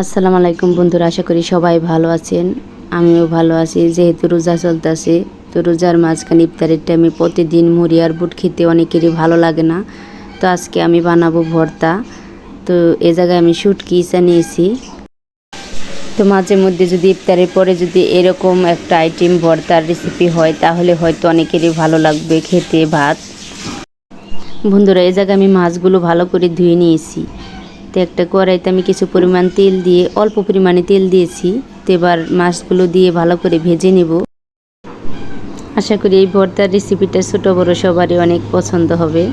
আসসালামু আলাইকুম বন্ধুরা, আশা করি সবাই ভালো আছেন। আমিও ভালো আছি, যেহেতু রোজা চলতেছে, তো রোজার মাঝখানে ইফতারের টাইমে প্রতিদিন মুড়ি আর বুট খেতে অনেকেরই ভালো লাগে না। তো আজকে আমি বানাবো ভর্তা। তো এ জায়গায় আমি শুটকি ইসা নিয়েছি। তো মাঝে মধ্যে যদি ইফতারের পরে যদি এরকম একটা আইটেম ভর্তার রেসিপি হয়, তাহলে হয়তো অনেকেরই ভালো লাগবে খেতে, ভাত। বন্ধুরা এই জায়গায় আমি মাছগুলো ভালো করে ধুয়ে নিয়েছি। তো একটা কড়াইতে আমি কিছু পরিমাণ তেল দিয়ে, অল্প পরিমাণে তেল দিয়েছি। তো এবার মাছগুলো দিয়ে ভালো করে ভেজে নেব। আশা করি এই ভর্তার রেসিপিটা ছোটো, বড়ো সবারই অনেক পছন্দ হবে।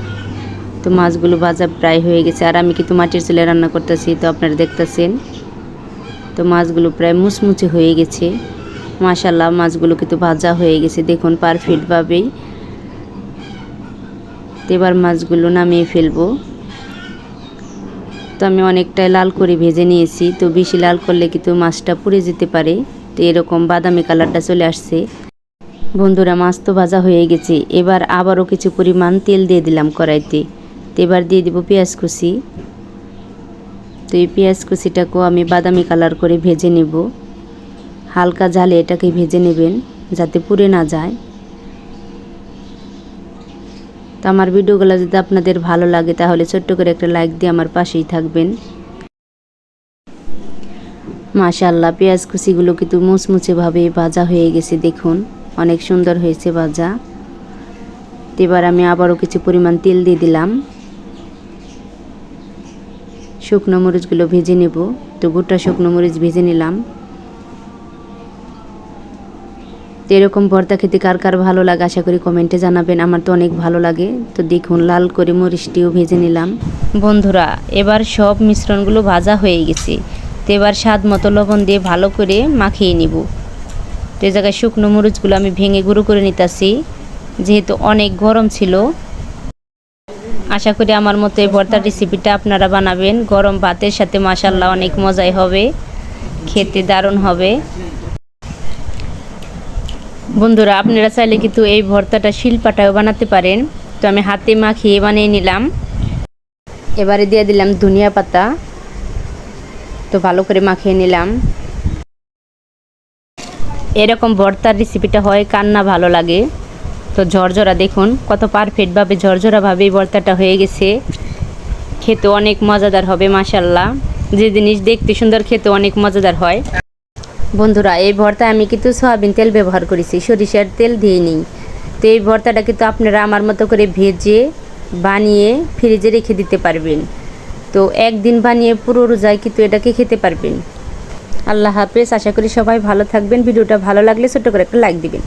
তো মাছগুলো ভাজা প্রায় হয়ে গেছে। আর আমি কিন্তু মাটির চুলে রান্না করতেছি, তো আপনারা দেখতেছেন। তো মাছগুলো প্রায় মুচমুচে হয়ে গেছে। মাশাল্লাহ মাছগুলো কিন্তু ভাজা হয়ে গেছে। দেখুন পারফেক্টভাবেই তো এবার মাছগুলো নামিয়ে ফেলব। তো আমি অনেকটাই লাল করে ভেজে নিয়েছি। তো বেশি লাল করলে কিন্তু মাছটা পুড়ে যেতে পারে। তো এরকম বাদামি কালারটা চলে আসছে। বন্ধুরা, মাছ তো ভাজা হয়ে গেছে। এবার আবারও কিছু পরিমাণ তেল দিয়ে দিলাম কড়াইতে। তো এবার দিয়ে দিব পেঁয়াজ কুচি। তো এই পেঁয়াজ কুচিটাকেও আমি বাদামি কালার করে ভেজে নেব। হালকা জালে এটাকে ভেজে নেবেন, যাতে পুড়ে না যায়। তো আমার ভিডিওগুলো যদি আপনাদের ভালো লাগে, তাহলে ছোট্ট করে একটা লাইক দিয়ে আমার পাশেই থাকবেন। মাশাল্লাহ পেঁয়াজ কুচিগুলো কিন্তু মুচমুচেভাবে ভাজা হয়ে গেছে, দেখুন। অনেক সুন্দর হয়েছে ভাজা। এবার আমি আবারও কিছু পরিমাণ তেল দিয়ে দিলাম। শুকনো মরিচগুলো ভেজে নেব। তো গোটা শুকনো মরিচ ভেজে নিলাম তো এরকম ভর্তা খেতে কার কার ভালো লাগে আশা করি কমেন্টে জানাবেন। আমার তো অনেক ভালো লাগে। তো দেখুন, লাল করে মরিচটিও ভেজে নিলাম। বন্ধুরা, এবার সব মিশ্রণগুলো ভাজা হয়ে গেছে। তো এবার স্বাদ মতো লবণ দিয়ে ভালো করে মাখিয়ে নিব। তো এই জায়গায় শুকনো মরিচগুলো আমি ভেঙে গুঁড়ো করে নিতেছি। যেহেতু অনেক গরম ছিল। আশা করি আমার মতো এই ভর্তার রেসিপিটা আপনারা বানাবেন। গরম ভাতের সাথে মাসাল্লাহ অনেক মজাই হবে। খেতে দারুণ হবে। বন্ধুরা, আপনারা চাইলে কিন্তু এই ভর্তাটা শিলপাটাও বানাতে পারেন। তো আমি হাতে মাখিয়ে বানিয়ে নিলাম। এবারে দিয়ে দিলাম ধনিয়া পাতা। তো ভালো করে মাখিয়ে নিলাম। এরকম ভর্তার রেসিপিটা হয়, কান্না ভালো লাগে। তো ঝরঝরা দেখুন, কত পারফেক্টভাবে ঝরঝরাভাবে ভর্তাটা হয়ে গেছে। খেতে অনেক মজাদার হবে মাসাল্লাহ যে জিনিস দেখতে সুন্দর, খেতে অনেক মজাদার হয়। বন্ধুরা, এই ভর্তায় আমি কিন্তু সয়াবিন তেল ব্যবহার করেছি, সরিষার তেল দিয়ে নিই। তো এই ভর্তাটা কিন্তু আপনারা আমার মতো করে ভেজে, বানিয়ে ফ্রিজে রেখে দিতে পারবেন। তো একদিন বানিয়ে পুরো রোজায় কিন্তু এটাকে খেতে পারবেন। আল্লাহ হাফেজ, আশা করি সবাই ভালো থাকবেন। ভিডিওটা ভালো লাগলে ছোট্ট করে একটা লাইক দিবেন।